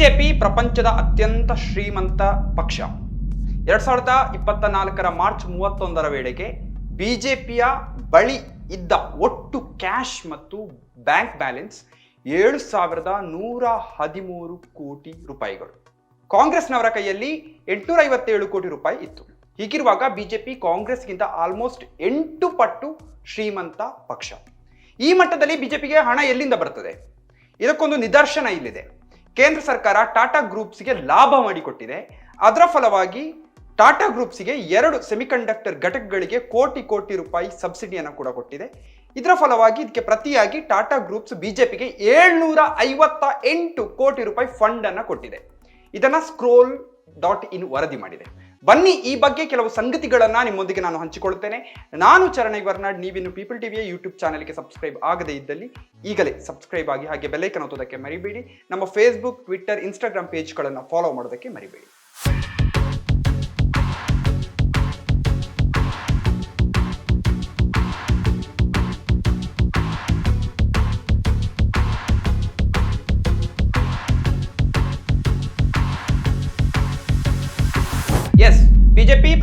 BJP ಪ್ರಪಂಚದ ಅತ್ಯಂತ ಶ್ರೀಮಂತ ಪಕ್ಷ. ಎರಡ್ ಸಾವಿರದ ಇಪ್ಪತ್ತ ನಾಲ್ಕರ ಮಾರ್ಚ್ ಮೂವತ್ತೊಂದರ ವೇಳೆಗೆ ಬಿಜೆಪಿಯ ಬಳಿ ಇದ್ದ ಒಟ್ಟು ಕ್ಯಾಶ್ ಮತ್ತು ಬ್ಯಾಂಕ್ ಬ್ಯಾಲೆನ್ಸ್ ಏಳು ಸಾವಿರದ ನೂರ ಹದಿಮೂರು ಕೋಟಿ ರೂಪಾಯಿಗಳು. ಕಾಂಗ್ರೆಸ್ನವರ ಕೈಯಲ್ಲಿ ಎಂಟುನೂರ ಐವತ್ತೇಳು ಕೋಟಿ ರೂಪಾಯಿ ಇತ್ತು. ಹೀಗಿರುವಾಗ ಬಿಜೆಪಿ ಕಾಂಗ್ರೆಸ್ಗಿಂತ ಆಲ್ಮೋಸ್ಟ್ ಎಂಟು ಪಟ್ಟು ಶ್ರೀಮಂತ ಪಕ್ಷ. ಈ ಮಟ್ಟದಲ್ಲಿ ಬಿಜೆಪಿಗೆ ಹಣ ಎಲ್ಲಿಂದ ಬರ್ತದೆ? ಇದಕ್ಕೊಂದು ನಿದರ್ಶನ ಇಲ್ಲಿದೆ. ಕೇಂದ್ರ ಸರ್ಕಾರ ಟಾಟಾ ಗ್ರೂಪ್ಸ್ಗೆ ಲಾಭ ಮಾಡಿಕೊಟ್ಟಿದೆ. ಅದರ ಫಲವಾಗಿ ಟಾಟಾ ಗ್ರೂಪ್ಸ್ಗೆ ಎರಡು ಸೆಮಿಕಂಡಕ್ಟರ್ ಘಟಕಗಳಿಗೆ ಕೋಟಿ ಕೋಟಿ ರೂಪಾಯಿ ಸಬ್ಸಿಡಿಯನ್ನು ಕೂಡ ಕೊಟ್ಟಿದೆ. ಇದರ ಫಲವಾಗಿ ಇದಕ್ಕೆ ಪ್ರತಿಯಾಗಿ ಟಾಟಾ ಗ್ರೂಪ್ಸ್ ಬಿಜೆಪಿಗೆ ಏಳ್ನೂರ ಐವತ್ತ ಎಂಟು ಕೋಟಿ ರೂಪಾಯಿ ಫಂಡ್ ಅನ್ನ ಕೊಟ್ಟಿದೆ. ಇದನ್ನ ಸ್ಕ್ರೋಲ್ ಡಾಟ್ ಇನ್ ವರದಿ ಮಾಡಿದೆ. ಬನ್ನಿ ಈ ಬಗ್ಗೆ ಕೆಲವು ಸಂಗತಿಗಳನ್ನು ನಿಮ್ಮೊಂದಿಗೆ ನಾನು ಹಂಚಿಕೊಳ್ತೇನೆ ನಾನು ಚರಣ್ ವರ್ನಾಡ್, ನೀವಿನ್ನು ಪೀಪಲ್ ಟಿವಿಯ ಯೂಟ್ಯೂಬ್ ಚಾನೆಲ್ಗೆ ಸಬ್ಸ್ಕ್ರೈಬ್ ಆಗದೇ ಇದ್ದಲ್ಲಿ ಈಗಲೇ ಸಬ್ಸ್ಕ್ರೈಬ್ ಆಗಿ ಹಾಗೆ ಬೆಲ್ಲೈಕನ್ ಒತ್ತೋದಕ್ಕೆ ಮರಿಬೇಡಿ. ನಮ್ಮ ಫೇಸ್ಬುಕ್ ಟ್ವಿಟರ್ ಇನ್ಸ್ಟಾಗ್ರಾಮ್ ಪೇಜ್ಗಳನ್ನು ಫಾಲೋ ಮಾಡೋದಕ್ಕೆ ಮರಿಬೇಡಿ.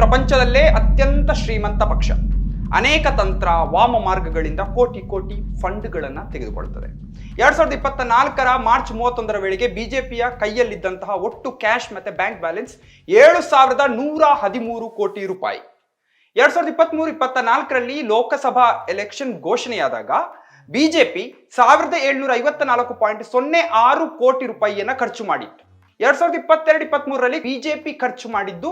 ಪ್ರಪಂಚದಲ್ಲೇ ಅತ್ಯಂತ ಶ್ರೀಮಂತ ಪಕ್ಷ. ಅನೇಕ ತಂತ್ರ, ವಾಮ ಮಾರ್ಗಗಳಿಂದ ಕೋಟಿ ಕೋಟಿ ಫಂಡ್ಗಳನ್ನು ತೆಗೆದುಕೊಳ್ಳುತ್ತದೆ. ಎರಡ್ ಸಾವಿರದ ಇಪ್ಪತ್ತ ನಾಲ್ಕರ ಮಾರ್ಚ್ ಮೂವತ್ತೊಂದರ ವೇಳೆಗೆ ಬಿಜೆಪಿಯ ಕೈಯಲ್ಲಿದ್ದಂತಹ ಒಟ್ಟು ಕ್ಯಾಶ್ ಮತ್ತೆ ಬ್ಯಾಂಕ್ ಬ್ಯಾಲೆನ್ಸ್ ಏಳು ಸಾವಿರದ ನೂರ ಹದಿಮೂರು ಕೋಟಿ ರೂಪಾಯಿ. ಎರಡ್ ಸಾವಿರದ ಇಪ್ಪತ್ಮೂರು ಇಪ್ಪತ್ತ ನಾಲ್ಕರಲ್ಲಿ ಲೋಕಸಭಾ ಎಲೆಕ್ಷನ್ ಘೋಷಣೆಯಾದಾಗ ಬಿಜೆಪಿ ಸಾವಿರದ ಏಳ್ನೂರ ಐವತ್ತ ನಾಲ್ಕು ಪಾಯಿಂಟ್ ಸೊನ್ನೆ ಆರು ಕೋಟಿ ರೂಪಾಯಿಯನ್ನ ಖರ್ಚು ಮಾಡಿತ್ತು. ಎರಡ್ ಸಾವಿರದ ಇಪ್ಪತ್ತೆರಡು, ಇಪ್ಪತ್ಮೂರರಲ್ಲಿ ಬಿಜೆಪಿ ಖರ್ಚು ಮಾಡಿದ್ದು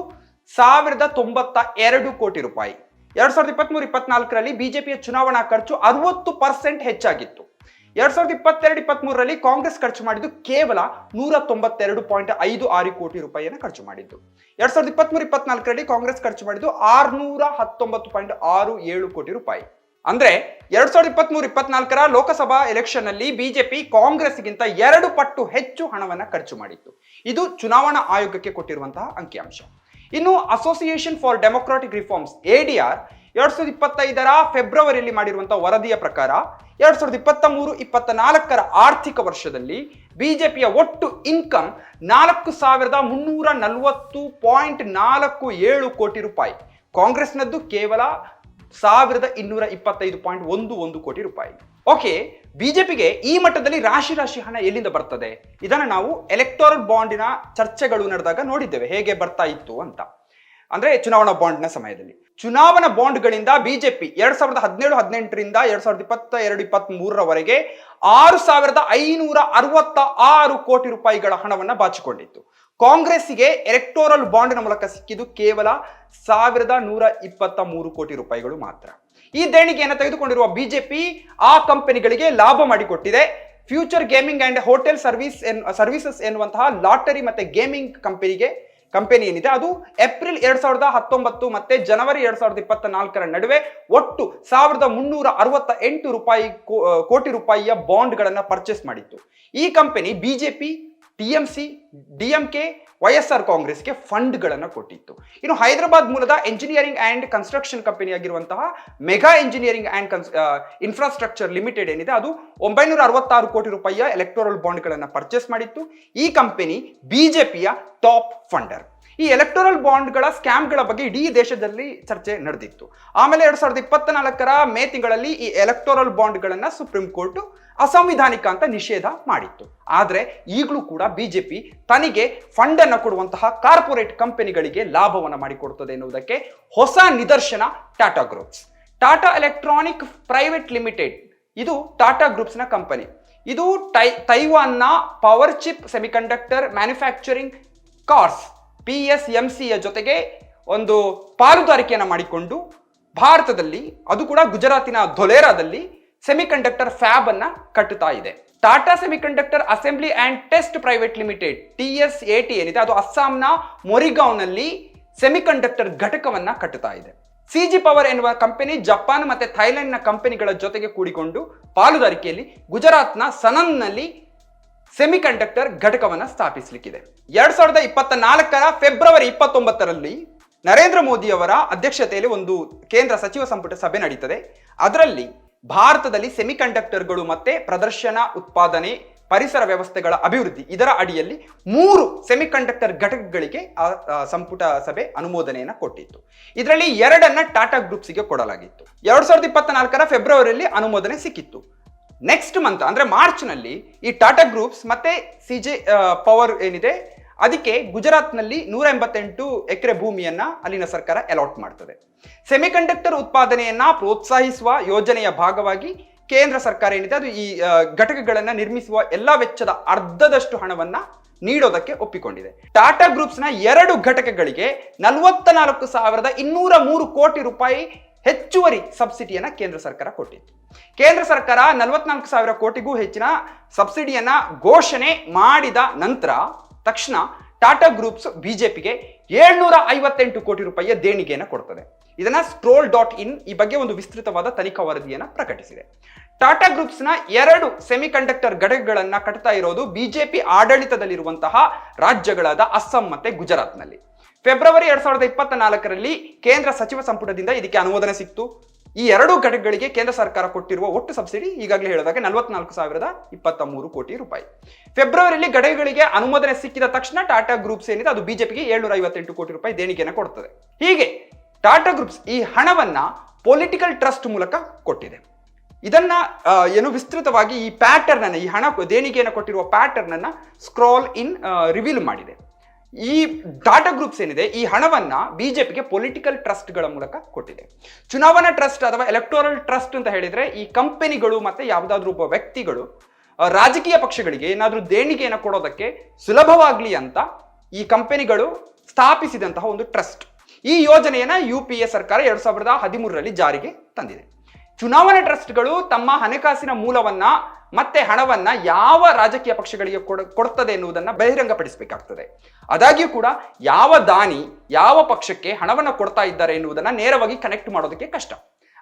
ಸಾವಿರದ ತೊಂಬತ್ತ ಎರಡು ಕೋಟಿ ರೂಪಾಯಿ. ಎರಡ್ ಸಾವಿರದ ಇಪ್ಪತ್ಮೂರು, ಇಪ್ಪತ್ನಾಲ್ಕರಲ್ಲಿ ಬಿಜೆಪಿಯ ಚುನಾವಣಾ ಖರ್ಚು ಅರವತ್ತು ಪರ್ಸೆಂಟ್ ಹೆಚ್ಚಾಗಿತ್ತು. ಎರಡ್ ಸಾವಿರದ ಇಪ್ಪತ್ತೆರಡು, ಇಪ್ಪತ್ಮೂರರಲ್ಲಿ ಕಾಂಗ್ರೆಸ್ ಖರ್ಚು ಮಾಡಿದ್ದು ಕೇವಲ ನೂರ ತೊಂಬತ್ತೆರಡು ಪಾಯಿಂಟ್ ಐದು ಆರು ಕೋಟಿ ರೂಪಾಯಿಯನ್ನು ಖರ್ಚು ಮಾಡಿದ್ದು. ಎರಡ್ ಸಾವಿರದ ಇಪ್ಪತ್ಮೂರು, ಇಪ್ಪತ್ನಾಲ್ಕರಲ್ಲಿ ಕಾಂಗ್ರೆಸ್ ಖರ್ಚು ಮಾಡಿದ್ದು ಆರ್ನೂರ ಹತ್ತೊಂಬತ್ತು ಪಾಯಿಂಟ್ ಆರು ಏಳು ಕೋಟಿ ರೂಪಾಯಿ. ಅಂದ್ರೆ ಎರಡ್ ಸಾವಿರದ ಇಪ್ಪತ್ಮೂರು, ಇಪ್ಪತ್ನಾಲ್ಕರ ಲೋಕಸಭಾ ಎಲೆಕ್ಷನ್ ಅಲ್ಲಿ ಬಿಜೆಪಿ ಕಾಂಗ್ರೆಸ್ಗಿಂತ ಎರಡು ಪಟ್ಟು ಹೆಚ್ಚು ಹಣವನ್ನ ಖರ್ಚು ಮಾಡಿತ್ತು. ಇದು ಚುನಾವಣಾ ಆಯೋಗಕ್ಕೆ ಕೊಟ್ಟಿರುವಂತಹ ಅಂಕಿಅಂಶ. ಇನ್ನು association for democratic reforms A D R ಎರಡ್ ಸಾವಿರದ ಇಪ್ಪತ್ತೈದರ ಫೆಬ್ರವರಿಯಲ್ಲಿ ಮಾಡಿರುವಂತಹ ವರದಿಯ ಪ್ರಕಾರ ಎರಡ್ ಸಾವಿರದ ಇಪ್ಪತ್ತ ಮೂರು ಇಪ್ಪತ್ತ ನಾಲ್ಕರ ಆರ್ಥಿಕ ವರ್ಷದಲ್ಲಿ ಬಿಜೆಪಿಯ ಒಟ್ಟು ಇನ್ಕಮ್ ನಾಲ್ಕು ಸಾವಿರದ ಮುನ್ನೂರ ನಲವತ್ತು ಪಾಯಿಂಟ್ ನಾಲ್ಕು ಏಳು ಕೋಟಿ ರೂಪಾಯಿ. ಕಾಂಗ್ರೆಸ್ನದ್ದು ಕೇವಲ ಸಾವಿರದ ಇನ್ನೂರ ಇಪ್ಪತ್ತೈದು ಪಾಯಿಂಟ್ ಒಂದು ಒಂದು ಕೋಟಿ ರೂಪಾಯಿ. ಓಕೆ, ಬಿಜೆಪಿಗೆ ಈ ಮಟ್ಟದಲ್ಲಿ ರಾಶಿ ರಾಶಿ ಹಣ ಎಲ್ಲಿಂದ ಬರ್ತದೆ? ಇದನ್ನು ನಾವು ಎಲೆಕ್ಟೋರಲ್ ಬಾಂಡಿನ ಚರ್ಚೆಗಳು ನಡೆದಾಗ ನೋಡಿದ್ದೇವೆ. ಹೇಗೆ ಬರ್ತಾ ಇತ್ತು ಅಂತ. ಅಂದ್ರೆ ಚುನಾವಣಾ ಬಾಂಡ್ನ ಸಮಯದಲ್ಲಿ. ಚುನಾವಣಾ ಬಾಂಡ್ಗಳಿಂದ ಬಿಜೆಪಿ ಎರಡ್ ಸಾವಿರದ ಹದಿನೇಳು ಹದಿನೆಂಟರಿಂದ ಎರಡ್ ಸಾವಿರದ ಇಪ್ಪತ್ತ ಎರಡು ಇಪ್ಪತ್ತ್ ಮೂರರವರೆಗೆ ಆರು ಸಾವಿರದ ಐನೂರ ಅರವತ್ತ ಆರು ಕೋಟಿ ರೂಪಾಯಿಗಳ ಹಣವನ್ನ ಬಾಚಿಕೊಂಡಿತ್ತು. ಕಾಂಗ್ರೆಸ್ಸಿಗೆ ಎಲೆಕ್ಟೋರಲ್ ಬಾಂಡ್ನ ಮೂಲಕ ಸಿಕ್ಕಿದ್ದು ಕೇವಲ ಸಾವಿರದ ನೂರ ಇಪ್ಪತ್ತ ಮೂರು ಕೋಟಿ ರೂಪಾಯಿಗಳು ಮಾತ್ರ. ಈ ದೇಣಿಗೆಯನ್ನು ತೆಗೆದುಕೊಂಡಿರುವ ಬಿಜೆಪಿ ಆ ಕಂಪನಿಗಳಿಗೆ ಲಾಭ ಮಾಡಿಕೊಟ್ಟಿದೆ. Future gaming and hotel service and services ಎನ್ನುವಂತಹ ಲಾಟರಿ ಮತ್ತೆ ಗೇಮಿಂಗ್ ಕಂಪನಿಗೆ ಕಂಪನಿ ಏನಿದೆ? ಅದು ಏಪ್ರಿಲ್ ಎರಡ್ ಸಾವಿರದ ಹತ್ತೊಂಬತ್ತು ಮತ್ತೆ ಜನವರಿ ಎರಡ್ ಸಾವಿರದ ಇಪ್ಪತ್ತ ನಾಲ್ಕರ ನಡುವೆ ಒಟ್ಟು ಸಾವಿರದ ಮುನ್ನೂರ ಅರವತ್ತ ಎಂಟು ರೂಪಾಯಿ ಕೋಟಿ ರೂಪಾಯಿಯ ಬಾಂಡ್ಗಳನ್ನು ಪರ್ಚೇಸ್ ಮಾಡಿತ್ತು. ಈ company BJP TMC S R ಕಾಂಗ್ರೆಸ್ಗೆ ಫಂಡ್ಗಳನ್ನು ಕೊಟ್ಟಿತ್ತು. ಇನ್ನು ಹೈದರಾಬಾದ್ ಮೂಲದ ಎಂಜಿನಿಯರಿಂಗ್ ಆ್ಯಂಡ್ ಕನ್ಸ್ಟ್ರಕ್ಷನ್ ಕಂಪನಿ ಆಗಿರುವಂತಹ mega engineering and cons infrastructure limited ಏನಿದೆ, ಅದು ಒಂಬೈನೂರ ಅರವತ್ತಾರು ಕೋಟಿ ರೂಪಾಯಿಯ ಎಲೆಕ್ಟೋರಲ್ ಬಾಂಡ್ಗಳನ್ನು ಪರ್ಚೇಸ್ ಮಾಡಿತ್ತು. ಈ ಕಂಪನಿ ಪಿಯ ಟಾಪ್ ಫಂಡರ್ ಈ ಎಲೆಕ್ಟೋರಲ್ ಬಾಂಡ್ಗಳ ಸ್ಕ್ಯಾಮ್ಗಳ ಬಗ್ಗೆ ಇಡೀ ದೇಶದಲ್ಲಿ ಚರ್ಚೆ ನಡೆದಿತ್ತು. ಆಮೇಲೆ ಎರಡ್ ಸಾವಿರದ ಇಪ್ಪತ್ತ ನಾಲ್ಕರ ಮೇ ತಿಂಗಳಲ್ಲಿ ಈ ಎಲೆಕ್ಟೋರಲ್ ಬಾಂಡ್ಗಳನ್ನು ಸುಪ್ರೀಂ ಕೋರ್ಟ್ ಅಸಂವಿಧಾನಿಕ ಅಂತ ನಿಷೇಧ ಮಾಡಿತ್ತು. ಆದರೆ ಈಗಲೂ ಕೂಡ ಬಿಜೆಪಿ ತನಿಗೆ ಫಂಡ್ ಅನ್ನು ಕೊಡುವಂತಹ ಕಾರ್ಪೊರೇಟ್ ಕಂಪನಿಗಳಿಗೆ ಲಾಭವನ್ನು ಮಾಡಿಕೊಡುತ್ತದೆ ಎನ್ನುವುದಕ್ಕೆ ಹೊಸ ನಿದರ್ಶನ Tata groups Tata electronic private limited ಇದು ಟಾಟಾ ಗ್ರೂಪ್ಸ್ನ ಕಂಪನಿ ಇದು ಟೈ, ತೈವಾನ್ನ power chip semiconductor manufacturing corps P S M ಸಿಯ ಜೊತೆಗೆ ಒಂದು ಪಾಲುದಾರಿಕೆಯನ್ನು ಮಾಡಿಕೊಂಡು ಭಾರತದಲ್ಲಿ, ಅದು ಕೂಡ ಗುಜರಾತಿನ ಧೊಲೇರಾದಲ್ಲಿ ಸೆಮಿಕಂಡಕ್ಟರ್ ಫ್ಯಾಬ್ ಅನ್ನ ಕಟ್ಟುತ್ತಾ ಇದೆ. Tata semiconductor assembly and test private limited T S A T ಏನಿದೆ, ಅದು ಅಸ್ಸಾಂನ ಮೊರಿಗಾಂವ್ನಲ್ಲಿ ಸೆಮಿಕಂಡಕ್ಟರ್ ಘಟಕವನ್ನ ಕಟ್ಟುತ್ತಾ ಇದೆ. ಸಿಜಿ ಪವರ್ ಎನ್ನುವ ಕಂಪನಿ ಜಪಾನ್ ಮತ್ತೆ ಥೈಲ್ಯಾಂಡ್ನ ಕಂಪನಿಗಳ ಜೊತೆಗೆ ಕೂಡಿಕೊಂಡು ಪಾಲುದಾರಿಕೆಯಲ್ಲಿ ಗುಜರಾತ್ನ ಸನನ್ನಲ್ಲಿ ಸೆಮಿಕಂಡಕ್ಟರ್ ಘಟಕವನ್ನು ಸ್ಥಾಪಿಸಲಿಕ್ಕಿದೆ. ಎರಡ್ ಸಾವಿರದ ಇಪ್ಪತ್ತ ನಾಲ್ಕರ ಫೆಬ್ರವರಿ ಇಪ್ಪತ್ತೊಂಬತ್ತರಲ್ಲಿ ನರೇಂದ್ರ ಮೋದಿ ಅವರ ಅಧ್ಯಕ್ಷತೆಯಲ್ಲಿ ಒಂದು ಕೇಂದ್ರ ಸಚಿವ ಸಂಪುಟ ಸಭೆ ನಡೀತದೆ. ಅದರಲ್ಲಿ ಭಾರತದಲ್ಲಿ ಸೆಮಿಕಂಡಕ್ಟರ್ಗಳು ಮತ್ತೆ ಪ್ರದರ್ಶನ, ಉತ್ಪಾದನೆ, ಪರಿಸರ ವ್ಯವಸ್ಥೆಗಳ ಅಭಿವೃದ್ಧಿ ಇದರ ಅಡಿಯಲ್ಲಿ ಮೂರು ಸೆಮಿಕಂಡಕ್ಟರ್ ಘಟಕಗಳಿಗೆ ಸಂಪುಟ ಸಭೆ ಅನುಮೋದನೆಯನ್ನು ಕೊಟ್ಟಿತ್ತು. ಇದರಲ್ಲಿ ಎರಡನ್ನ ಟಾಟಾ ಗ್ರೂಪ್ಸ್ಗೆ ಕೊಡಲಾಗಿತ್ತು. ಎರಡ್ ಸಾವಿರದ ಇಪ್ಪತ್ನಾಲ್ಕರ ಫೆಬ್ರವರಿಯಲ್ಲಿ ಅನುಮೋದನೆ ಸಿಕ್ಕಿತ್ತು. ನೆಕ್ಸ್ಟ್ ಮಂತ್ ಅಂದ್ರೆ ಮಾರ್ಚ್ನಲ್ಲಿ ಈ ಟಾಟಾ ಗ್ರೂಪ್ಸ್ ಮತ್ತೆ ಸಿ ಜೆ ಪವರ್ ಏನಿದೆ, ಅದಕ್ಕೆ ಗುಜರಾತ್ನಲ್ಲಿ ನೂರ ಎಂಬತ್ತೆಂಟು ಎಕರೆ ಭೂಮಿಯನ್ನ ಅಲ್ಲಿನ ಸರ್ಕಾರ ಅಲಾಟ್ ಮಾಡ್ತದೆ. ಸೆಮಿಕಂಡಕ್ಟರ್ ಉತ್ಪಾದನೆಯನ್ನ ಪ್ರೋತ್ಸಾಹಿಸುವ ಯೋಜನೆಯ ಭಾಗವಾಗಿ ಕೇಂದ್ರ ಸರ್ಕಾರ ಏನಿದೆ, ಅದು ಈ ಘಟಕಗಳನ್ನ ನಿರ್ಮಿಸುವ ಎಲ್ಲಾ ವೆಚ್ಚದ ಅರ್ಧದಷ್ಟು ಹಣವನ್ನ ನೀಡೋದಕ್ಕೆ ಒಪ್ಪಿಕೊಂಡಿದೆ. ಟಾಟಾ ಗ್ರೂಪ್ಸ್ನ ಎರಡು ಘಟಕಗಳಿಗೆ ನಲವತ್ತ ನಾಲ್ಕು ಸಾವಿರದ ಇನ್ನೂರ ಮೂರು ಕೋಟಿ ರೂಪಾಯಿ ಹೆಚ್ಚುವರಿ ಸಬ್ಸಿಡಿಯನ್ನ ಕೇಂದ್ರ ಸರ್ಕಾರ ಕೊಟ್ಟಿತ್ತು. ಕೇಂದ್ರ ಸರ್ಕಾರ ನಲವತ್ನಾಲ್ಕು ಸಾವಿರ ಕೋಟಿಗೂ ಹೆಚ್ಚಿನ ಸಬ್ಸಿಡಿಯನ್ನ ಘೋಷಣೆ ಮಾಡಿದ ನಂತರ ತಕ್ಷಣ ಟಾಟಾ ಗ್ರೂಪ್ಸ್ ಬಿಜೆಪಿಗೆ ಏಳ್ನೂರ ಐವತ್ತೆಂಟು ಕೋಟಿ ರೂಪಾಯಿಯ ದೇಣಿಗೆಯನ್ನು ಕೊಡ್ತದೆ. ಇದನ್ನ ಸ್ಟ್ರೋಲ್ ಡಾಟ್ ಇನ್ ಈ ಬಗ್ಗೆ ಒಂದು ವಿಸ್ತೃತವಾದ ತನಿಖಾ ವರದಿಯನ್ನು ಪ್ರಕಟಿಸಿದೆ. ಟಾಟಾ ಗ್ರೂಪ್ಸ್ನ ಎರಡು ಸೆಮಿಕಂಡಕ್ಟರ್ ಘಟಕಗಳನ್ನು ಕಟ್ತಾ ಇರೋದು ಬಿಜೆಪಿ ಆಡಳಿತದಲ್ಲಿರುವಂತಹ ರಾಜ್ಯಗಳಾದ ಅಸ್ಸಾಂ ಮತ್ತೆ ಗುಜರಾತ್ನಲ್ಲಿ. ಫೆಬ್ರವರಿ ಎರಡ್ ಸಾವಿರದ ಇಪ್ಪತ್ತ ನಾಲ್ಕರಲ್ಲಿ ಕೇಂದ್ರ ಸಚಿವ ಸಂಪುಟದಿಂದ ಇದಕ್ಕೆ ಅನುಮೋದನೆ ಸಿಕ್ತು. ಈ ಎರಡು ಘಟಕಗಳಿಗೆ ಕೇಂದ್ರ ಸರ್ಕಾರ ಕೊಟ್ಟಿರುವ ಒಟ್ಟು ಸಬ್ಸಿಡಿ ಈಗಾಗಲೇ ಹೇಳಿದಾಗ ನಲವತ್ನಾಲ್ಕು ಸಾವಿರದ ಇಪ್ಪತ್ತ ಮೂರು ಕೋಟಿ ರೂಪಾಯಿ. ಫೆಬ್ರವರಿಯಲ್ಲಿ ಘಟಕಗಳಿಗೆ ಅನುಮೋದನೆ ಸಿಕ್ಕಿದ ತಕ್ಷಣ ಟಾಟಾ ಗ್ರೂಪ್ಸ್ ಏನಿದೆ ಅದು ಬಿಜೆಪಿಗೆ ಏಳ್ನೂರ ಐವತ್ತೆಂಟು ಕೋಟಿ ರೂಪಾಯಿ ದೇಣಿಗೆಯನ್ನು ಕೊಡ್ತದೆ. ಹೀಗೆ ಟಾಟಾ ಗ್ರೂಪ್ಸ್ ಈ ಹಣವನ್ನ ಪೊಲಿಟಿಕಲ್ ಟ್ರಸ್ಟ್ ಮೂಲಕ ಕೊಟ್ಟಿದೆ. ಇದನ್ನ ಏನು ವಿಸ್ತೃತವಾಗಿ ಈ ಪ್ಯಾಟರ್ನ್ ಈ ಹಣ, ದೇಣಿಗೆಯನ್ನು ಕೊಟ್ಟಿರುವ ಪ್ಯಾಟರ್ನ್ ಅನ್ನ ಸ್ಕ್ರಾಲ್ ಇನ್ ರಿವೀಲ್ ಮಾಡಿದೆ. ಈ ಡಾಟಾ ಗ್ರೂಪ್ಸ್ ಏನಿದೆ, ಈ ಹಣವನ್ನ ಬಿಜೆಪಿಗೆ ಪೊಲಿಟಿಕಲ್ ಟ್ರಸ್ಟ್ಗಳ ಮೂಲಕ ಕೊಟ್ಟಿದೆ. ಚುನಾವಣಾ ಟ್ರಸ್ಟ್ ಅಥವಾ ಎಲೆಕ್ಟೋರಲ್ ಟ್ರಸ್ಟ್ ಅಂತ ಹೇಳಿದ್ರೆ, ಈ ಕಂಪನಿಗಳು ಮತ್ತೆ ಯಾವುದಾದ್ರೂ ಒಬ್ಬ ವ್ಯಕ್ತಿಗಳು ರಾಜಕೀಯ ಪಕ್ಷಗಳಿಗೆ ಏನಾದರೂ ದೇಣಿಗೆಯನ್ನು ಕೊಡೋದಕ್ಕೆ ಸುಲಭವಾಗ್ಲಿ ಅಂತ ಈ ಕಂಪನಿಗಳು ಸ್ಥಾಪಿಸಿದಂತಹ ಒಂದು ಟ್ರಸ್ಟ್ ಈ ಯೋಜನೆಯನ್ನ ಯು ಪಿ ಎ ಸರ್ಕಾರ ಎರಡ್ ಸಾವಿರದ ಹದಿಮೂರರಲ್ಲಿ ಜಾರಿಗೆ ತಂದಿದೆ. ಚುನಾವಣಾ ಟ್ರಸ್ಟ್ಗಳು ತಮ್ಮ ಹಣಕಾಸಿನ ಮೂಲವನ್ನ ಮತ್ತೆ ಹಣವನ್ನ ಯಾವ ರಾಜಕೀಯ ಪಕ್ಷಗಳಿಗೆ ಕೊಡ, ಕೊಡ್ತದೆ ಎನ್ನುವುದನ್ನ ಬಹಿರಂಗಪಡಿಸಬೇಕಾಗ್ತದೆ. ಆದಾಗ್ಯೂ ಕೂಡ ಯಾವ ದಾನಿ, ಯಾವ ಪಕ್ಷಕ್ಕೆ ಹಣವನ್ನು ಕೊಡ್ತಾ ಇದ್ದಾರೆ ಎನ್ನುವುದನ್ನ ನೇರವಾಗಿ ಕನೆಕ್ಟ್ ಮಾಡೋದಕ್ಕೆ ಕಷ್ಟ.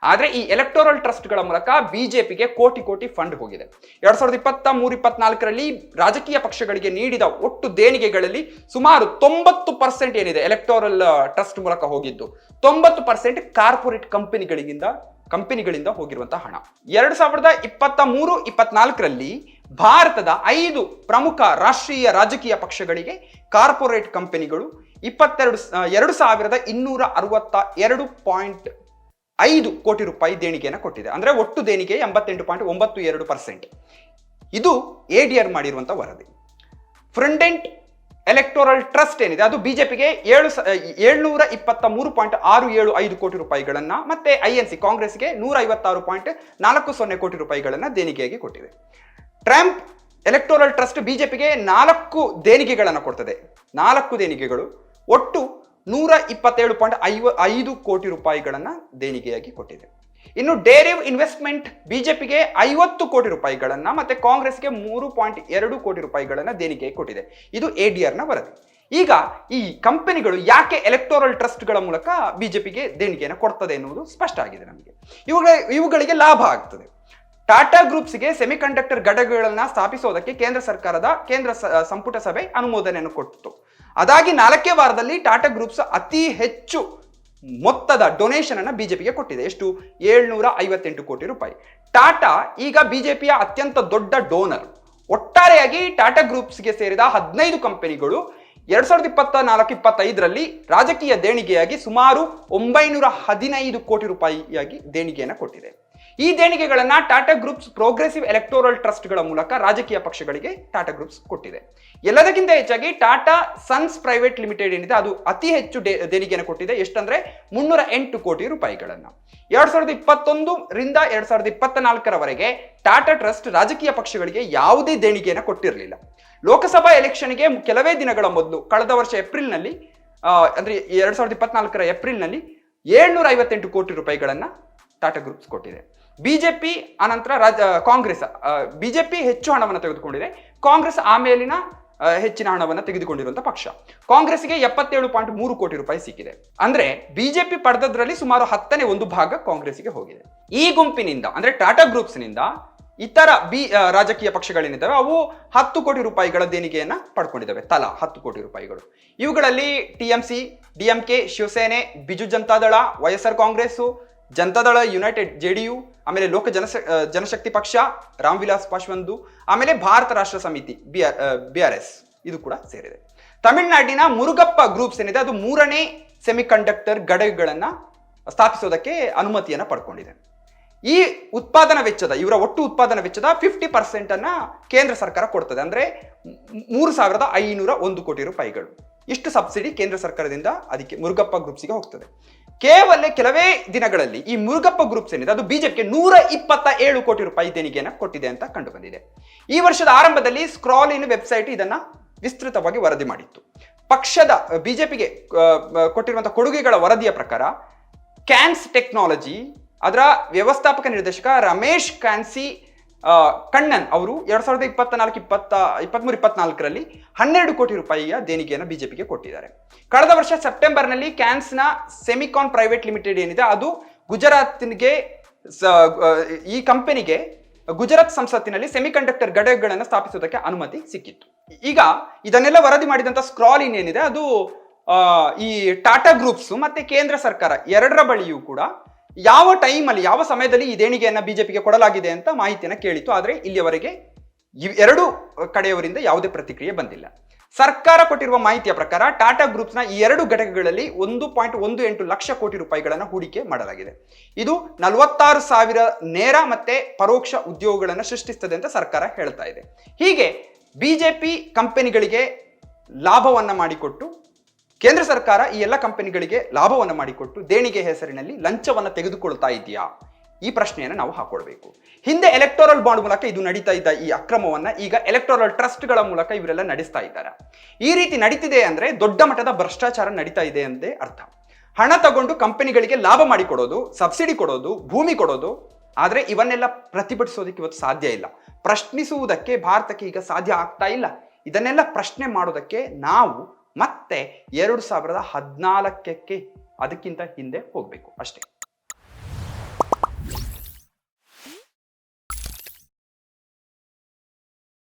ಆದರೆ ಈ ಎಲೆಕ್ಟೋರಲ್ ಟ್ರಸ್ಟ್ಗಳ ಮೂಲಕ ಬಿಜೆಪಿಗೆ ಕೋಟಿ ಕೋಟಿ ಫಂಡ್ ಹೋಗಿದೆ. ಎರಡ್ ಸಾವಿರದ ಇಪ್ಪತ್ತ ಮೂರು, ಇಪ್ಪತ್ನಾಲ್ಕರಲ್ಲಿ ರಾಜಕೀಯ ಪಕ್ಷಗಳಿಗೆ ನೀಡಿದ ಒಟ್ಟು ದೇಣಿಗೆಗಳಲ್ಲಿ ಸುಮಾರು ತೊಂಬತ್ತು ಪರ್ಸೆಂಟ್ ಏನಿದೆ ಎಲೆಕ್ಟೋರಲ್ ಟ್ರಸ್ಟ್ ಮೂಲಕ ಹೋಗಿದ್ದು. ತೊಂಬತ್ತು ಪರ್ಸೆಂಟ್ ಕಾರ್ಪೊರೇಟ್ ಕಂಪನಿಗಳಿಂದ ಕಂಪನಿಗಳಿಂದ ಹೋಗಿರುವಂತಹ ಹಣ. ಎರಡು ಸಾವಿರದ ಇಪ್ಪತ್ತ ಮೂರು, ಇಪ್ಪತ್ನಾಲ್ಕರಲ್ಲಿ ಭಾರತದ ಐದು ಪ್ರಮುಖ ರಾಷ್ಟ್ರೀಯ ರಾಜಕೀಯ ಪಕ್ಷಗಳಿಗೆ ಕಾರ್ಪೊರೇಟ್ ಕಂಪನಿಗಳು ಇಪ್ಪತ್ತೆರಡು ಎರಡು ಸಾವಿರದ ಇನ್ನೂರ ಅರವತ್ತ ಎರಡು ಪಾಯಿಂಟ್ ಐದು ಕೋಟಿ ರೂಪಾಯಿ ದೇಣಿಗೆಯನ್ನು ಕೊಟ್ಟಿದೆ. ಅಂದ್ರೆ ಒಟ್ಟು ದೇಣಿಗೆ ಎಂಬತ್ತೆಂಟು ಪಾಯಿಂಟ್ ಒಂಬತ್ತು ಎರಡು ಪರ್ಸೆಂಟ್. ಇದು ಎಡಿಆರ್ ಮಾಡಿರುವಂಥ ವರದಿ. ಫ್ರಂಡೆಂಟ್ ಎಲೆಕ್ಟೋರಲ್ ಟ್ರಸ್ಟ್ ಏನಿದೆ? ಅದು ಬಿಜೆಪಿಗೆ ಏಳು ಏಳ್ನೂರ ಇಪ್ಪತ್ತ ಮೂರು ಪಾಯಿಂಟ್ ಆರು ಏಳು ಐದು ಕೋಟಿ ರೂಪಾಯಿಗಳನ್ನ ಮತ್ತೆ ಐ ಎನ್ ಸಿ ಕಾಂಗ್ರೆಸ್ಗೆ ನೂರ ಐವತ್ತಾರು ಪಾಯಿಂಟ್ ನಾಲ್ಕು ಸೊನ್ನೆ ಕೋಟಿ ರೂಪಾಯಿಗಳನ್ನ ದೇಣಿಗೆಯಾಗಿ ಕೊಟ್ಟಿದೆ. ಟ್ರಂಪ್ ಎಲೆಕ್ಟೋರಲ್ ಟ್ರಸ್ಟ್ ಬಿಜೆಪಿಗೆ ನಾಲ್ಕು ದೇಣಿಗೆಗಳನ್ನು ಕೊಡ್ತದೆ. ನಾಲ್ಕು ದೇಣಿಗೆಗಳು. ಒಟ್ಟು ನೂರ ಇಪ್ಪತ್ತೇಳು ಪಾಯಿಂಟ್ ಐವ ಐದು ಕೋಟಿ ರೂಪಾಯಿಗಳನ್ನ ದೇಣಿಗೆಯಾಗಿ ಕೊಟ್ಟಿದೆ. ಇನ್ನು ಡೇರಿವ್ ಇನ್ವೆಸ್ಟ್ಮೆಂಟ್ ಬಿಜೆಪಿಗೆ ಐವತ್ತು ಕೋಟಿ ರೂಪಾಯಿಗಳನ್ನ ಮತ್ತೆ ಕಾಂಗ್ರೆಸ್ಗೆ ಮೂರು ಪಾಯಿಂಟ್ ಎರಡು ಕೋಟಿ ರೂಪಾಯಿಗಳನ್ನ ದೇಣಿಗೆ ಕೊಟ್ಟಿದೆ. ಇದು ಎಡಿಆರ್ನ ವರದಿ. ಈಗ ಈ ಕಂಪನಿಗಳು ಯಾಕೆ ಎಲೆಕ್ಟೋರಲ್ ಟ್ರಸ್ಟ್ಗಳ ಮೂಲಕ ಬಿಜೆಪಿಗೆ ದೇಣಿಗೆಯನ್ನು ಕೊಡ್ತದೆ ಎನ್ನುವುದು ಸ್ಪಷ್ಟ ಆಗಿದೆ ನಮಗೆ. ಇವುಗಳ, ಇವುಗಳಿಗೆ ಲಾಭ ಆಗ್ತದೆ. ಟಾಟಾ ಗ್ರೂಪ್ಸ್ಗೆ ಸೆಮಿಕಂಡಕ್ಟರ್ ಘಟಕಗಳನ್ನ ಸ್ಥಾಪಿಸೋದಕ್ಕೆ ಕೇಂದ್ರ ಸರ್ಕಾರದ, ಕೇಂದ್ರ ಸಂಪುಟ ಸಭೆ ಅನುಮೋದನೆಯನ್ನು ಕೊಟ್ಟಿತು. ಅದಾಗಿ ನಾಲ್ಕೇ ವಾರದಲ್ಲಿ ಟಾಟಾ ಗ್ರೂಪ್ಸ್ ಅತಿ ಹೆಚ್ಚು ಮೊತ್ತದ ಡೊನೇಷನ್ ಅನ್ನ ಬಿಜೆಪಿಗೆ ಕೊಟ್ಟಿದೆ. ಎಷ್ಟು? ಏಳ್ನೂರ ಐವತ್ತೆಂಟು ಕೋಟಿ ರೂಪಾಯಿ. ಟಾಟಾ ಈಗ ಬಿಜೆಪಿಯ ಅತ್ಯಂತ ದೊಡ್ಡ ಡೋನರ್ ಒಟ್ಟಾರೆಯಾಗಿ ಟಾಟಾ ಗ್ರೂಪ್ಸ್ಗೆ ಸೇರಿದ ಹದಿನೈದು ಕಂಪನಿಗಳು ಎರಡ್ ಸಾವಿರದ ಇಪ್ಪತ್ತ ನಾಲ್ಕು ಇಪ್ಪತ್ತೈದರಲ್ಲಿ ರಾಜಕೀಯ ದೇಣಿಗೆಯಾಗಿ ಸುಮಾರು ಒಂಬೈನೂರ ಹದಿನೈದು ಕೋಟಿ ರೂಪಾಯಿಯಾಗಿ ದೇಣಿಗೆಯನ್ನು ಕೊಟ್ಟಿದೆ. ಈ ದೇಣಿಗೆಗಳನ್ನು ಟಾಟಾ ಗ್ರೂಪ್ಸ್ ಪ್ರೋಗ್ರೆಸಿವ್ ಎಲೆಕ್ಟೋರಲ್ ಟ್ರಸ್ಟ್ಗಳ ಮೂಲಕ ರಾಜಕೀಯ ಪಕ್ಷಗಳಿಗೆ ಟಾಟಾ ಗ್ರೂಪ್ಸ್ ಕೊಟ್ಟಿದೆ. ಎಲ್ಲದಕ್ಕಿಂತ ಹೆಚ್ಚಾಗಿ ಟಾಟಾ ಸನ್ಸ್ ಪ್ರೈವೇಟ್ ಲಿಮಿಟೆಡ್ ಏನಿದೆ, ಅದು ಅತಿ ಹೆಚ್ಚು ದೇಣಿಗೆಯನ್ನು ಕೊಟ್ಟಿದೆ. ಎಷ್ಟಂದ್ರೆ ಮುನ್ನೂರ ಎಂಟು ಕೋಟಿ ರೂಪಾಯಿಗಳನ್ನು. ಎರಡ್ ಸಾವಿರದ ಇಪ್ಪತ್ತೊಂದು ರಿಂದ ಎರಡ್ ಸಾವಿರದ ಇಪ್ಪತ್ತ ನಾಲ್ಕರವರೆಗೆ ಟಾಟಾ ಟ್ರಸ್ಟ್ ರಾಜಕೀಯ ಪಕ್ಷಗಳಿಗೆ ಯಾವುದೇ ದೇಣಿಗೆಯನ್ನು ಕೊಟ್ಟಿರಲಿಲ್ಲ. ಲೋಕಸಭಾ ಎಲೆಕ್ಷನ್ಗೆ ಕೆಲವೇ ದಿನಗಳ ಮೊದಲು ಕಳೆದ ವರ್ಷ ಏಪ್ರಿಲ್ನಲ್ಲಿ ಅಂದ್ರೆ ಎರಡ್ ಸಾವಿರದ ಇಪ್ಪತ್ನಾಲ್ಕರ ಏಪ್ರಿಲ್ನಲ್ಲಿ ಏಳ್ನೂರ ಐವತ್ತೆಂಟು ಕೋಟಿ ರೂಪಾಯಿಗಳನ್ನ ಟಾಟಾ ಗ್ರೂಪ್ಸ್ ಕೊಟ್ಟಿದೆ. ಬಿಜೆಪಿ ಅನಂತರ ರಾಜ ಕಾಂಗ್ರೆಸ್ ಬಿಜೆಪಿ ಹೆಚ್ಚು ಹಣವನ್ನು ತೆಗೆದುಕೊಂಡಿದೆ. ಕಾಂಗ್ರೆಸ್ ಆಮೇಲಿನ ಹೆಚ್ಚಿನ ಹಣವನ್ನು ತೆಗೆದುಕೊಂಡಿರುವಂತ ಪಕ್ಷ. ಕಾಂಗ್ರೆಸ್ಗೆ ಎಪ್ಪತ್ತೇಳು ಪಾಯಿಂಟ್ ಮೂರು ಕೋಟಿ ರೂಪಾಯಿ ಸಿಕ್ಕಿದೆ. ಅಂದ್ರೆ ಬಿಜೆಪಿ ಪಡೆದದ್ರಲ್ಲಿ ಸುಮಾರು ಹತ್ತನೇ ಒಂದು ಭಾಗ ಕಾಂಗ್ರೆಸ್ಗೆ ಹೋಗಿದೆ. ಈ ಗುಂಪಿನಿಂದ, ಅಂದ್ರೆ ಟಾಟಾ ಗ್ರೂಪ್ಸ್ನಿಂದ ಇತರ ಬಿ ರಾಜಕೀಯ ಪಕ್ಷಗಳೇನಿದ್ದಾವೆ, ಅವು ಹತ್ತು ಕೋಟಿ ರೂಪಾಯಿಗಳ ದೇಣಿಗೆಯನ್ನ ಪಡ್ಕೊಂಡಿದ್ದಾವೆ. ತಲಾ ಹತ್ತು ಕೋಟಿ ರೂಪಾಯಿಗಳು. ಇವುಗಳಲ್ಲಿ T M C, D M K, Shiv Sena, Biju Janata Dal, Y S R Congress Janata Dal united J D U ಆಮೇಲೆ ಲೋಕ ಜನಸ ಜನಶಕ್ತಿ ಪಕ್ಷ, ರಾಮ್ ವಿಲಾಸ್ ಪಾಶ್ವಂದು ಆಮೇಲೆ Bharat Rashtra Samithi, B B R S ಇದು ಕೂಡ ಸೇರಿದೆ. ತಮಿಳುನಾಡಿನ ಮುರುಗಪ್ಪ ಗ್ರೂಪ್ಸ್ ಏನಿದೆ, ಅದು ಮೂರನೇ ಸೆಮಿಕಂಡಕ್ಟರ್ ಘಟಕಗಳನ್ನು ಸ್ಥಾಪಿಸೋದಕ್ಕೆ ಅನುಮತಿಯನ್ನ ಪಡ್ಕೊಂಡಿದೆ. ಈ ಉತ್ಪಾದನಾ ವೆಚ್ಚದ, ಇವರ ಒಟ್ಟು ಉತ್ಪಾದನಾ ವೆಚ್ಚದ ಫಿಫ್ಟಿ ಪರ್ಸೆಂಟನ್ನು ಕೇಂದ್ರ ಸರ್ಕಾರ ಕೊಡ್ತದೆ. ಅಂದ್ರೆ ಮೂರು ಸಾವಿರದ ಐನೂರ ಒಂದು ಕೋಟಿ ರೂಪಾಯಿಗಳು. ಇಷ್ಟು ಸಬ್ಸಿಡಿ ಕೇಂದ್ರ ಸರ್ಕಾರದಿಂದ ಅದಕ್ಕೆ ಮುರುಗಪ್ಪ ಗ್ರೂಪ್ಸಿಗೆ ಹೋಗ್ತದೆ. ಕೇವಲ ಕೆಲವೇ ದಿನಗಳಲ್ಲಿ ಈ ಮುರುಗಪ್ಪ ಗ್ರೂಪ್ಸ್ ಏನಿದೆ ಅದು ಬಿಜೆಪಿಗೆ ನೂರ ಇಪ್ಪತ್ತ ಏಳು ಕೋಟಿ ರೂಪಾಯಿ ದೇಣಿಗೆಯನ್ನು ಕೊಟ್ಟಿದೆ ಅಂತ ಕಂಡು ಬಂದಿದೆ ಈ ವರ್ಷದ ಆರಂಭದಲ್ಲಿ ಸ್ಕ್ರಾಲ್ ಇನ್ ವೆಬ್ಸೈಟ್ ಇದನ್ನ ವಿಸ್ತೃತವಾಗಿ ವರದಿ ಮಾಡಿತ್ತು. ಪಕ್ಷದ ಬಿಜೆಪಿಗೆ ಕೊಟ್ಟಿರುವಂತಹ ಕೊಡುಗೆಗಳ ವರದಿಯ ಪ್ರಕಾರ ಕ್ಯಾನ್ಸ್ ಟೆಕ್ನಾಲಜಿ, ಅದರ ವ್ಯವಸ್ಥಾಪಕ ನಿರ್ದೇಶಕ ರಮೇಶ್ ಕ್ಯಾನ್ಸಿ ಕಣ್ಣನ್ ಅವರು ಎರಡ್ ಸಾವಿರದ ಇಪ್ಪತ್ತ ನಾಲ್ಕು ಇಪ್ಪತ್ತ, ಇಪ್ಪತ್ಮೂರು, ಇಪ್ಪತ್ನಾಲ್ಕರಲ್ಲಿ ಹನ್ನೆರಡು ಕೋಟಿ ರೂಪಾಯಿಯ ದೇಣಿಗೆಯನ್ನು ಬಿಜೆಪಿಗೆ ಕೊಟ್ಟಿದ್ದಾರೆ. ಕಳೆದ ವರ್ಷ ಸೆಪ್ಟೆಂಬರ್ನಲ್ಲಿ ಕ್ಯಾನ್ಸ್ನ ಸೆಮಿಕಾನ್ ಪ್ರೈವೇಟ್ ಲಿಮಿಟೆಡ್ ಏನಿದೆ, ಅದು ಗುಜರಾತ್ಗೆ ಈ ಕಂಪನಿಗೆ ಗುಜರಾತ್ ಸಂಸತ್ತಿನಲ್ಲಿ ಸೆಮಿಕಂಡಕ್ಟರ್ ಘಟಕಗಳನ್ನು ಸ್ಥಾಪಿಸೋದಕ್ಕೆ ಅನುಮತಿ ಸಿಕ್ಕಿತ್ತು. ಈಗ ಇದನ್ನೆಲ್ಲ ವರದಿ ಮಾಡಿದಂಥ ಸ್ಕ್ರಾಲ್ ಇನ್ ಏನಿದೆ, ಅದು ಈ ಟಾಟಾ ಗ್ರೂಪ್ಸ್ ಮತ್ತೆ ಕೇಂದ್ರ ಸರ್ಕಾರ ಎರಡರ ಬಳಿಯೂ ಕೂಡ ಯಾವ ಟೈಮಲ್ಲಿ, ಯಾವ ಸಮಯದಲ್ಲಿ ಈ ದೇಣಿಗೆಯನ್ನ ಬಿಜೆಪಿಗೆ ಕೊಡಲಾಗಿದೆ ಅಂತ ಮಾಹಿತಿಯನ್ನು ಕೇಳಿತು ಆದರೆ ಇಲ್ಲಿಯವರೆಗೆ ಎರಡು ಕಡೆಯವರಿಂದ ಯಾವುದೇ ಪ್ರತಿಕ್ರಿಯೆ ಬಂದಿಲ್ಲ. ಸರ್ಕಾರ ಕೊಟ್ಟಿರುವ ಮಾಹಿತಿಯ ಪ್ರಕಾರ ಟಾಟಾ ಗ್ರೂಪ್ಸ್ನ ಈ ಎರಡು ಘಟಕಗಳಲ್ಲಿ ಒಂದು ಪಾಯಿಂಟ್ ಒಂದು ಎಂಟು ಲಕ್ಷ ಕೋಟಿ ರೂಪಾಯಿಗಳನ್ನು ಹೂಡಿಕೆ ಮಾಡಲಾಗಿದೆ. ಇದು ನಲವತ್ತಾರು ಸಾವಿರ ನೇರ ಮತ್ತೆ ಪರೋಕ್ಷ ಉದ್ಯೋಗಗಳನ್ನು ಸೃಷ್ಟಿಸ್ತದೆ ಅಂತ ಸರ್ಕಾರ ಹೇಳ್ತಾ ಇದೆ. ಹೀಗೆ ಬಿಜೆಪಿ ಕಂಪನಿಗಳಿಗೆ ಲಾಭವನ್ನು ಮಾಡಿಕೊಟ್ಟು ಕೇಂದ್ರ ಸರ್ಕಾರ ಈ ಎಲ್ಲ ಕಂಪನಿಗಳಿಗೆ ಲಾಭವನ್ನು ಮಾಡಿಕೊಟ್ಟು ದೇಣಿಗೆ ಹೆಸರಿನಲ್ಲಿ ಲಂಚವನ್ನು ತೆಗೆದುಕೊಳ್ತಾ ಇದೆಯಾ? ಈ ಪ್ರಶ್ನೆಯನ್ನು ನಾವು ಹಾಕೊಳ್ಬೇಕು. ಹಿಂದೆ ಎಲೆಕ್ಟೋರಲ್ ಬಾಂಡ್ ಮೂಲಕ ಇದು ನಡೀತಾ ಇದ್ದ ಈ ಅಕ್ರಮವನ್ನ ಈಗ ಎಲೆಕ್ಟೋರಲ್ ಟ್ರಸ್ಟ್ಗಳ ಮೂಲಕ ಇವರೆಲ್ಲ ನಡೆಸ್ತಾ ಇದ್ದಾರೆ. ಈ ರೀತಿ ನಡೀತಿದೆ ಅಂದ್ರೆ ದೊಡ್ಡ ಮಟ್ಟದ ಭ್ರಷ್ಟಾಚಾರ ನಡೀತಾ ಇದೆ ಅಂದೇ ಅರ್ಥ. ಹಣ ತಗೊಂಡು ಕಂಪನಿಗಳಿಗೆ ಲಾಭ ಮಾಡಿಕೊಡೋದು, ಸಬ್ಸಿಡಿ ಕೊಡೋದು, ಭೂಮಿ ಕೊಡೋದು, ಆದರೆ ಇವನ್ನೆಲ್ಲ ಪ್ರತಿಭಟಿಸೋದಕ್ಕೆ ಇವತ್ತು ಸಾಧ್ಯ ಇಲ್ಲ. ಪ್ರಶ್ನಿಸುವುದಕ್ಕೆ ಭಾರತಕ್ಕೆ ಈಗ ಸಾಧ್ಯ ಆಗ್ತಾ ಇಲ್ಲ. ಇದನ್ನೆಲ್ಲ ಪ್ರಶ್ನೆ ಮಾಡೋದಕ್ಕೆ ನಾವು ಮತ್ತೆ ಎರಡು ಸಾವಿರದ ಹದಿನಾಲ್ಕಕ್ಕೆ ಅದಕ್ಕಿಂತ ಹಿಂದೆ ಹೋಗಬೇಕು ಅಷ್ಟೇ.